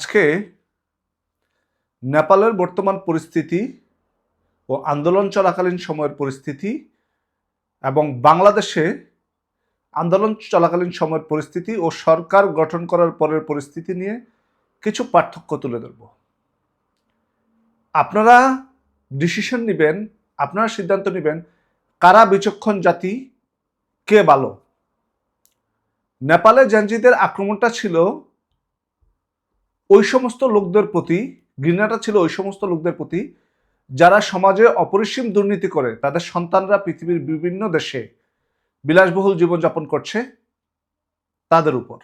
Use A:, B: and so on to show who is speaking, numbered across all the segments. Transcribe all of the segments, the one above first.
A: আজকে নেপালের বর্তমান পরিস্থিতি ও আন্দোলন চলাকালীন সময়ের পরিস্থিতি এবং বাংলাদেশে আন্দোলন চলাকালীন সময়ের পরিস্থিতি ও সরকার গঠন করার পরের পরিস্থিতি নিয়ে কিছু পার্থক্য তুলে ধরব। আপনারা ডিসিশন নেবেন, আপনারা সিদ্ধান্ত নেবেন কারা বিচক্ষণ জাতি, কে ভালো। নেপালে জাঞ্জিদের আক্রমণটা ছিল ওই সমস্ত লোকদের প্রতি, ঘৃণাটা ছিল ওই সমস্ত লোকদের প্রতি, যারা সমাজে অপরিসীম দুর্নীতি করে, তাদের সন্তানরা পৃথিবীর বিভিন্ন দেশে বিলাসবহুল জীবনযাপন করছে, তাদের উপর।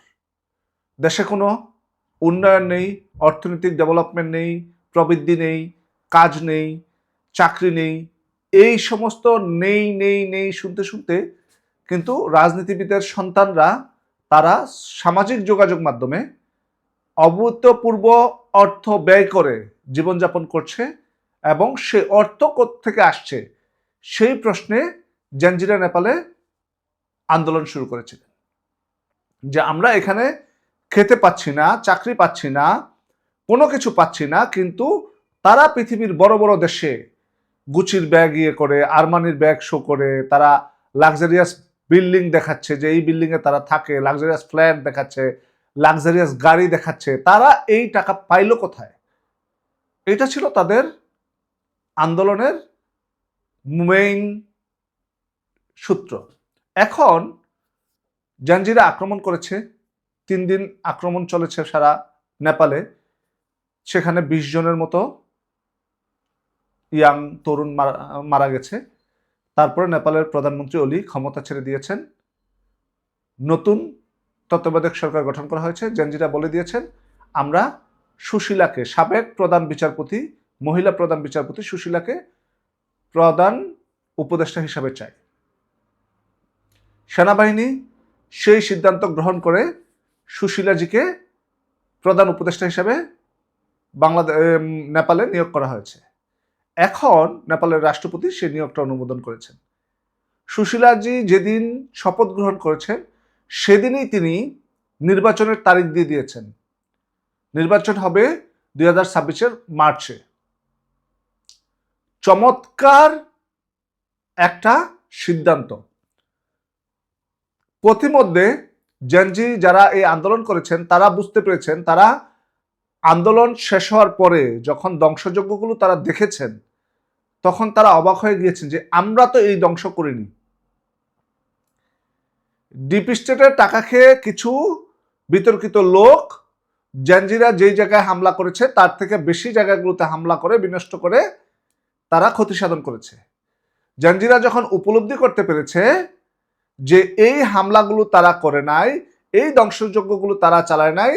A: দেশে কোনো উন্নয়ন নেই, অর্থনৈতিক ডেভেলপমেন্ট নেই, প্রবৃদ্ধি নেই, কাজ নেই, চাকরি নেই, এই সমস্ত নেই নেই নেই শুনতে শুনতে কিন্তু রাজনীতিবিদের সন্তানরা, তারা সামাজিক যোগাযোগ মাধ্যমে অভূতপূর্ব অর্থ ব্যয় করে জীবনযাপন করছে এবং সে অর্থ থেকে আসছে? সেই প্রশ্নে জাঞ্জিরা নেপালে আন্দোলন শুরু করেছিলেন। যে আমরা এখানে খেতে পাচ্ছি না, চাকরি পাচ্ছি না, কোনো কিছু পাচ্ছি না, কিন্তু তারা পৃথিবীর বড় বড় দেশে গুচির ব্যাগ ইয়ে করে, আরমানির ব্যাগ শো করে, তারা লাক্সারিয়াস বিল্ডিং দেখাচ্ছে, যে এই বিল্ডিংয়ে তারা থাকে লাক্সারিয়াস ফ্ল্যাট দেখাচ্ছে লাক্সারিয়াস গাড়ি দেখাচ্ছে, তারা এই টাকা পাইল কোথায়? এটা ছিল তাদের আন্দোলনের মেইন সূত্র। এখন জাঞ্জিরা আক্রমণ করেছে, তিন দিন আক্রমণ চলেছে সারা নেপালে। সেখানে বিশ জনের মতো ইয়াং তরুণ মারা গেছে। তারপরে নেপালের প্রধানমন্ত্রী অলি ক্ষমতা ছেড়ে দিয়েছেন। নতুন তত্ত্বাবধায়ক সরকার গঠন করা হয়েছে। জেনজিরা বলে দিয়েছেন, আমরা সুশীলাকে সাবেক প্রধান বিচারপতি, মহিলা প্রধান বিচারপতি সুশীলাকে প্রধান উপদেষ্টা হিসাবে চাই। সেনাবাহিনী সেই সিদ্ধান্ত গ্রহণ করে সুশীলাজিকে প্রধান উপদেষ্টা হিসাবে বাংলাদেশ নেপালে নিয়োগ করা হয়েছে। এখন নেপালের রাষ্ট্রপতি সেই নিয়োগটা অনুমোদন করেছেন। সুশীলাজি যেদিন শপথ গ্রহণ করেছেন সেদিনই তিনি নির্বাচনের তারিখ দিয়ে দিয়েছেন। নির্বাচন হবে দুই হাজার ছাব্বিশের মার্চে। চমৎকার একটা সিদ্ধান্ত। প্রতিমধ্যে জেনজি যারা এই আন্দোলন করেছেন, তারা বুঝতে পেরেছেন, তারা আন্দোলন শেষ হওয়ার পরে যখন ধ্বংসযজ্ঞগুলো তারা দেখেছেন, তখন তারা অবাক হয়ে গিয়েছেন যে আমরা তো এই ধ্বংস করিনি। ডিপ স্টেটের টাকা খেয়ে কিছু বিতর্কিত লোক জ্যানজিরা যেই জায়গায় হামলা করেছে, তার থেকে বেশি জায়গাগুলোতে হামলা করে, বিনষ্ট করে তারা ক্ষতি সাধন করেছে। জাঞ্জিরা যখন উপলব্ধি করতে পেরেছে যে এই হামলাগুলো তারা করে নাই, এই ধ্বংসযজ্ঞগুলো তারা চালায় নাই,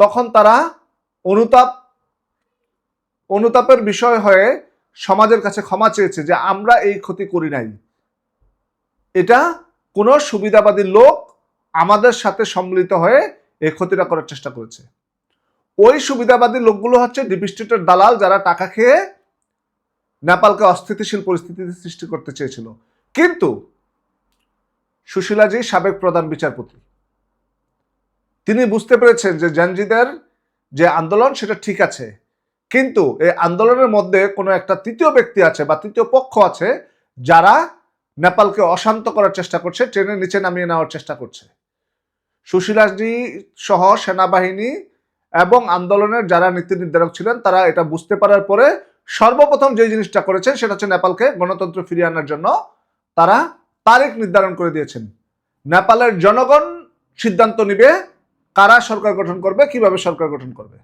A: তখন তারা অনুতাপ, অনুতাপের বিষয় হয়ে সমাজের কাছে ক্ষমা চেয়েছে যে আমরা এই ক্ষতি করি নাই। এটা কোনো সুবিধাবাদী লোক আমাদের সাথে সম্মিলিত হয়ে এই ক্ষতিটা করার চেষ্টা করেছে। ওই সুবিধাবাদী লোকগুলো হচ্ছে ডিপ স্টেটের দালাল যারা টাকা খেয়ে নেপালকে অস্থিতিশীল পরিস্থিতিতে সৃষ্টি করতে চেয়েছিল। কিন্তু সুশীলাজি সাবেক প্রধান বিচারপতি। তিনি বুঝতে পেরেছেন যে জানজিদের যে আন্দোলন সেটা ঠিক আছে। কিন্তু এই আন্দোলনের মধ্যে কোনো একটা তৃতীয় ব্যক্তি আছে বা তৃতীয় পক্ষ আছে যারা নেপালকে অশান্ত করার চেষ্টা করছে, ট্রেনের নিচে নামিয়ে নেওয়ার চেষ্টা করছে। সুশীলাজি সহ সেনাবাহিনী এবং আন্দোলনের যারা নীতি নির্ধারক ছিলেন, তারা এটা বুঝতে পারার পরে সর্বপ্রথম যে জিনিসটা করেছেন, সেটা হচ্ছে নেপালকে গণতন্ত্র ফিরিয়ে আনার জন্য তারা তারিখ নির্ধারণ করে দিয়েছেন। নেপালের জনগণ সিদ্ধান্ত নিবে কারা সরকার গঠন করবে, কীভাবে সরকার গঠন করবে।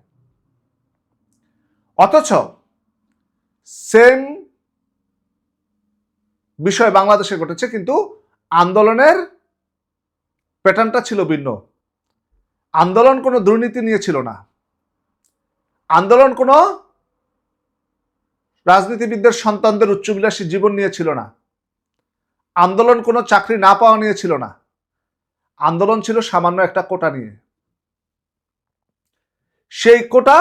A: অথচ সেম বিষয় বাংলাদেশে ঘটেছে, কিন্তু আন্দোলনের প্যাটার্নটা ছিল ভিন্ন। আন্দোলন কোনো দুর্নীতি নিয়ে ছিল না। আন্দোলন কোনো রাজনীতিবিদদের সন্তানদের উচ্চবিলাসী জীবন নিয়ে ছিল না। আন্দোলন কোনো চাকরি না পাওয়া নিয়ে ছিল না। আন্দোলন ছিল সামান্য একটা কোটা নিয়ে। সেই কোটা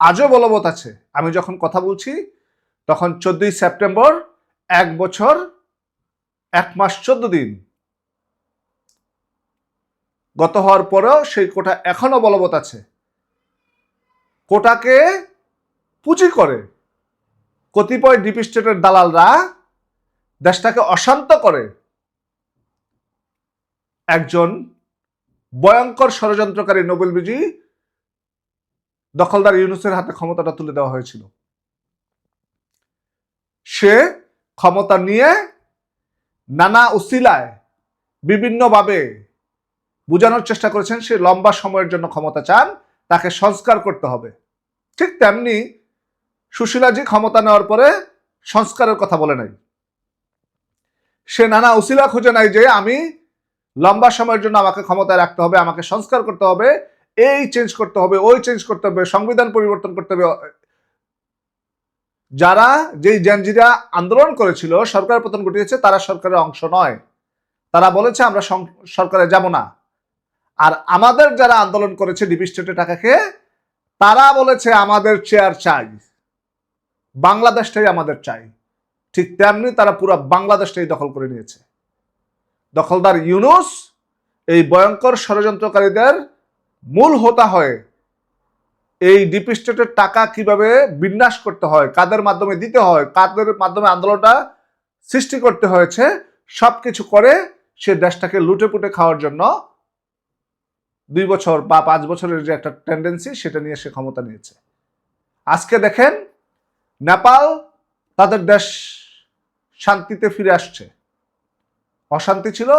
A: আজও বলবৎ আছে। আমি যখন কথা বলছি, তখন চোদ্দই সেপ্টেম্বর এক বছর, এক মাস চোদ্দ দিন। গত হওয়ার পরেও সেই কোটা এখনও বলবৎ আছে। কোটাকে পুঁজি করে কতিপয় ডিপ স্টেটের দালালরা দেশটাকে অশান্ত করে। একজন ভয়ঙ্কর ষড়যন্ত্রকারী নোবেল বিজয়ী দখলদার ইউনুসের হাতে ক্ষমতাটা তুলে দেওয়া হয়েছিল। সে ক্ষমতা নিয়ে নানা উসিলায় বিভিন্নভাবে বোঝানোর চেষ্টা করেছেন, সে লম্বা সময়ের জন্য ক্ষমতা চান, তাকে সংস্কার করতে হবে। ঠিক তেমনি সুশীলাজি ক্ষমতা নেওয়ার পরে সংস্কারের কথা বলে নাই। সে নানা উসিলা খুঁজে নাই যে আমি লম্বা সময়ের জন্য আমাকে ক্ষমতায় রাখতে হবে, আমাকে সংস্কার করতে হবে, এই চেঞ্জ করতে হবে, ওই চেঞ্জ করতে হবে, সংবিধান পরিবর্তন করতে হবে যারা যেই জেনজিরা আন্দোলন করেছিল, সরকার পতন ঘটিয়েছে, তারা সরকারের অংশ নয়। তারা বলেছে, আমরা সরকারে যাব না। আর আমাদের যারা আন্দোলন করেছে ডিপি স্টেটে টাকা খেয়ে, তারা বলেছে, আমাদের চেয়ার চাই। বাংলাদেশটাই আমাদের চাই। ঠিক তেমনি তারা পুরো বাংলাদেশটাই দখল করে নিয়েছে। দখলদার ইউনুস এই ভয়ঙ্কর ষড়যন্ত্রকারীদের মূল হোতা হয় এই ডিপ স্টেটের টাকা কীভাবে বিন্যাস করতে হয়, কাদের মাধ্যমে দিতে হয়, কাদের মাধ্যমে আন্দোলনটা সৃষ্টি করতে হয়েছে সব কিছু করে সে দেশটাকে লুটে পুটে খাওয়ার জন্য দুই বছর বা পাঁচ বছরের যে একটা টেন্ডেন্সি সেটা নিয়ে সে ক্ষমতা নিয়েছে। আজকে দেখেন নেপাল তাদের দেশ শান্তিতে ফিরে আসছে। অশান্তি ছিল,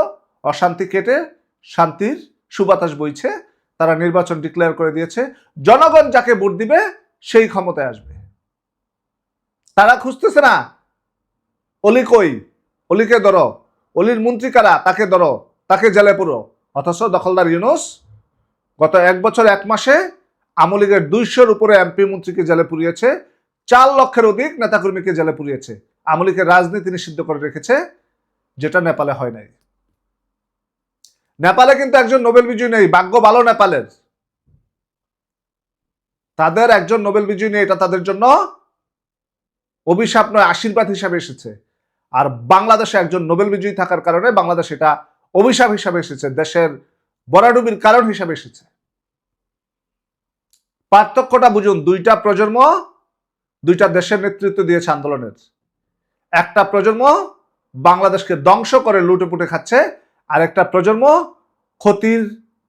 A: অশান্তি কেটে শান্তির সুবাতাস বইছে। তারা নির্বাচন ডিক্লেয়ার করে দিয়েছে, জনগণ যাকে ভোট দিবে সেই ক্ষমতায় আসবে। তারা খুঁজতেছে না, অলি কই? অলিকে ধরো। অলির মন্ত্রী কারা? তাকে ধরো। তাকে জেলে পুরো। অথচ দখলদার ইউনুস গত এক বছর এক মাসে আওয়ামী লীগের দুইশোর উপরে এমপি মন্ত্রীকে জেলে পুড়িয়েছে, চার লক্ষের অধিক নেতাকর্মীকে জেলে পুড়িয়েছে। আওয়ামী লীগের রাজনীতি নিষিদ্ধ করে রেখেছে, যেটা নেপালে হয় নাই। নেপালে কিন্তু একজন নোবেল বিজয়ী নেই, ভাগ্য ভালো নেপালের। তাদের একজন নোবেল বিজয়ী নেই, এটা তাদের জন্য অভিশাপ নয়, আশীর্বাদ হিসাবে এসেছে। আর বাংলাদেশে একজন নোবেল বিজয়ী থাকার কারণে বাংলাদেশ এটা অভিশাপ হিসাবে এসেছে, দেশের বরাডুবির কারণ হিসাবে এসেছে। পার্থক্যটা বুঝুন, দুইটা প্রজন্ম, দুইটা দেশের নেতৃত্ব দিয়েছে আন্দোলনের। একটা প্রজন্ম বাংলাদেশকে ধ্বংস করে লুটে পুটে খাচ্ছে আর একটা প্রজন্ম ক্ষতির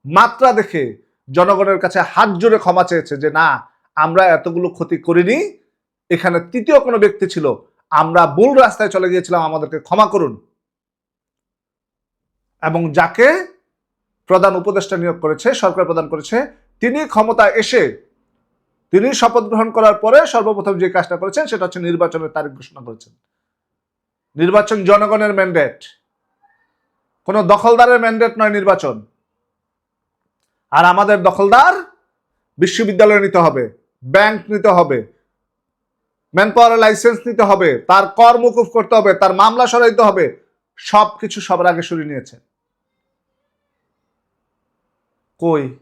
A: মাত্রা দেখে জনগণের কাছে হাত জোরে ক্ষমা চেয়েছে যে, না, আমরা এতগুলো ক্ষতি করিনি। এখানে তৃতীয় কোনো ব্যক্তি ছিল। আমরা ভুল রাস্তায় চলে গিয়েছিলাম, আমাদেরকে ক্ষমা করুন। এবং যাকে প্রধান উপদেষ্টা নিয়োগ করেছে, সরকার প্রদান করেছে, তিনি ক্ষমতা এসে তিনি শপথ গ্রহণ করার পরে সর্বপ্রথম যে কাজটা করেছেন, সেটা হচ্ছে নির্বাচনের তারিখ ঘোষণা করেছেন। নির্বাচন জনগণের ম্যান্ডেট। কোনো দখলদারের ম্যান্ডেট নয় নির্বাচন। আর আমাদের দখলদার বিশ্ববিদ্যালয় নিতে হবে ব্যাংক নিতে হবে ম্যান পাওয়ার লাইসেন্স নিতে হবে, তার কর মুকুফ করতে হবে, তার মামলা সরাইতে হবে সব কিছু সবার আগে সরিয়ে নিয়েছে। কই?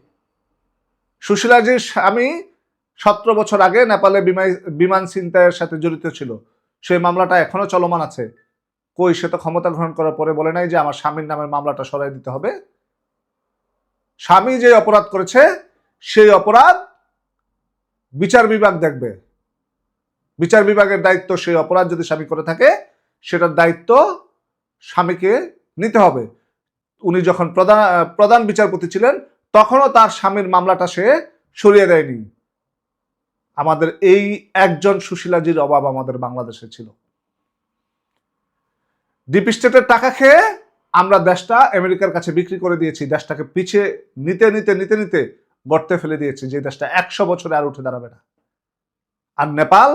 A: সুশীলাজির স্বামী সতেরো বছর আগে নেপালে বিমা- বিমান ছিনতাইয়ের সাথে জড়িত ছিল। সেই মামলাটা এখনও চলমান আছে। কই, সে তো ক্ষমতা গ্রহণ করার পরে বলে নাই যে আমার স্বামীর নামের মামলাটা সরাই দিতে হবে। স্বামী যে অপরাধ করেছে, সেই অপরাধ বিচার বিভাগ দেখবে। বিচার বিভাগের দায়িত্ব সেই অপরাধ যদি স্বামী করে থাকে, সেটার দায়িত্ব স্বামীকে নিতে হবে। উনি যখন প্রধান প্রধান বিচারপতি ছিলেন, তখনও তার স্বামীর মামলাটা সে সরিয়ে দেয়নি। আমাদের এই একজন সুশীলাজির অভাব আমাদের বাংলাদেশে ছিল। ডিপ স্টেটের টাকা খেয়ে আমরা দেশটা আমেরিকার কাছে বিক্রি করে দিয়েছি, দেশটাকে পিছিয়ে নিতে নিতে নিতে নিতে গর্তে ফেলে দিয়েছি, যে দেশটা একশো বছরে আর উঠে দাঁড়াবে না। আর নেপাল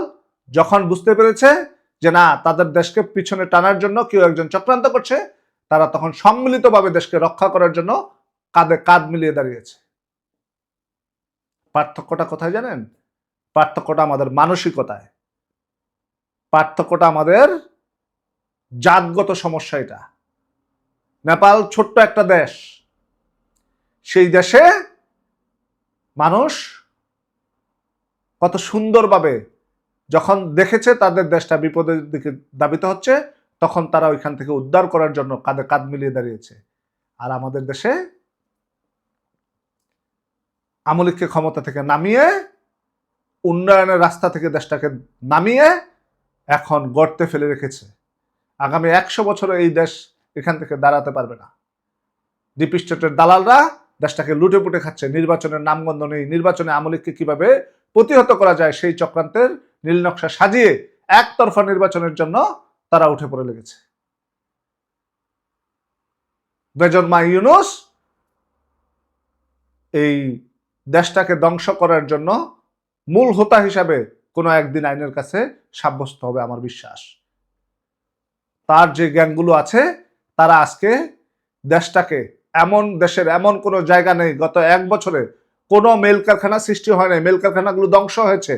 A: যখন বুঝতে পেরেছে যে না, তাদের দেশকে পিছনে টানার জন্য কেউ একজন চক্রান্ত করছে, তারা তখন সম্মিলিতভাবে দেশকে রক্ষা করার জন্য কাঁধে কাঁধ মিলিয়ে দাঁড়িয়েছে। পার্থক্যটা কোথায় জানেন? পার্থক্যটা আমাদের মানসিকতায়। পার্থক্যটা আমাদের জাতগত সমস্যা এটা। নেপাল ছোট্ট একটা দেশ। সেই দেশে মানুষ কত সুন্দরভাবে যখন দেখেছে তাদের দেশটা বিপদের দিকে দাবিত হচ্ছে, তখন তারা ওইখান থেকে উদ্ধার করার জন্য কাঁধে কাঁধ মিলিয়ে দাঁড়িয়েছে। আর আমাদের দেশে আমলিককে ক্ষমতা থেকে নামিয়ে, উন্নয়নের রাস্তা থেকে দেশটাকে নামিয়ে এখন গর্তে ফেলে রেখেছে। আগামী একশো বছরে এই দেশ এখান থেকে দাঁড়াতে পারবে না। ডিপ স্টেটের দালালরা দেশটাকে লুটে পুটে খাচ্ছে, নির্বাচনের নামগন্ধ নেই। নির্বাচনে আমলিককে কীভাবে প্রতিহত করা যায় সেই চক্রান্তের নীলনকশা সাজিয়ে একতরফা নির্বাচনের জন্য তারা উঠে পড়ে লেগেছে। বেজন্মা ইউনুস এই দেশটাকে ধ্বংস করার জন্য মূল হোতা হিসাবে কোনো একদিন আইনের কাছে সাব্যস্ত হবে আমার বিশ্বাস। তার যে গ্যাংগুলো আছে, তারা আজকে দেশটাকে এমন দেশের এমন কোনো জায়গা নেই, গত এক বছরে কোনো মেল কারখানা সৃষ্টি হয় নাই। মেল কারখানাগুলো ধ্বংস হয়েছে।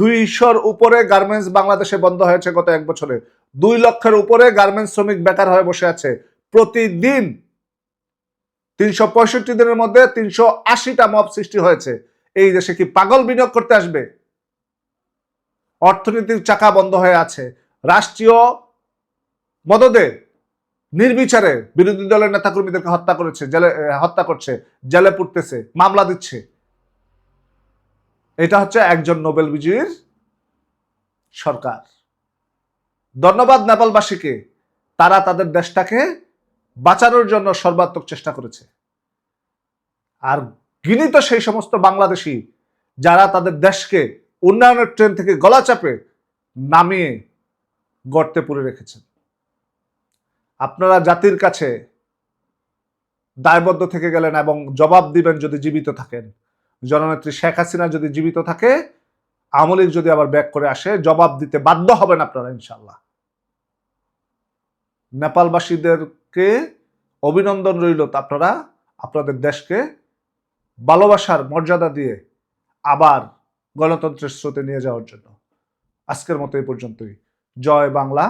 A: দুইশোর উপরে গার্মেন্টস বাংলাদেশে বন্ধ হয়েছে গত এক বছরে। দুই লক্ষের উপরে গার্মেন্টস শ্রমিক বেকার হয়ে বসে আছে। প্রতিদিন তিনশো পঁয়ষট্টি দিনের মধ্যে তিনশো আশিটা মব সৃষ্টি হয়েছে। এই দেশে কি পাগল বিনিয়োগ করতে আসবে? অর্থনীতির চাকা বন্ধ হয়ে আছে। রাষ্ট্রীয় মদদে নির্বিচারে বিরোধী দলের নেতাকর্মীদেরকে হত্যা করেছে, জেলে হত্যা করছে, জেলে পুড়তেছে মামলা দিচ্ছে। এটা হচ্ছে একজন নোবেল বিজয়ীর সরকার। ধন্যবাদ নেপালবাসীকে, তারা তাদের দেশটাকে বাঁচানোর জন্য সর্বাত্মক চেষ্টা করেছে। আর গিনিত সেই সমস্ত বাংলাদেশি যারা তাদের দেশকে উন্নয়নের ট্রেন থেকে গলা চাপে নামিয়ে গর্তে পুরে রেখেছেন। আপনারা জাতির কাছে দায়বদ্ধ থেকে গেলেন এবং জবাব দিবেন যদি জীবিত থাকেন। জননেত্রী শেখ হাসিনা যদি জীবিত থাকে আমলিক যদি আবার ব্যাক করে আসে, জবাব দিতে বাধ্য হবেন আপনারা ইনশাল্লাহ নেপালবাসীদেরকে অভিনন্দন রইল আপনারা আপনাদের দেশকে ভালোবাসার মর্যাদা দিয়ে আবার গণতন্ত্রের স্রোতে নিয়ে যাওয়ার জন্য। আজকের মতো এই পর্যন্তই। জয় বাংলা।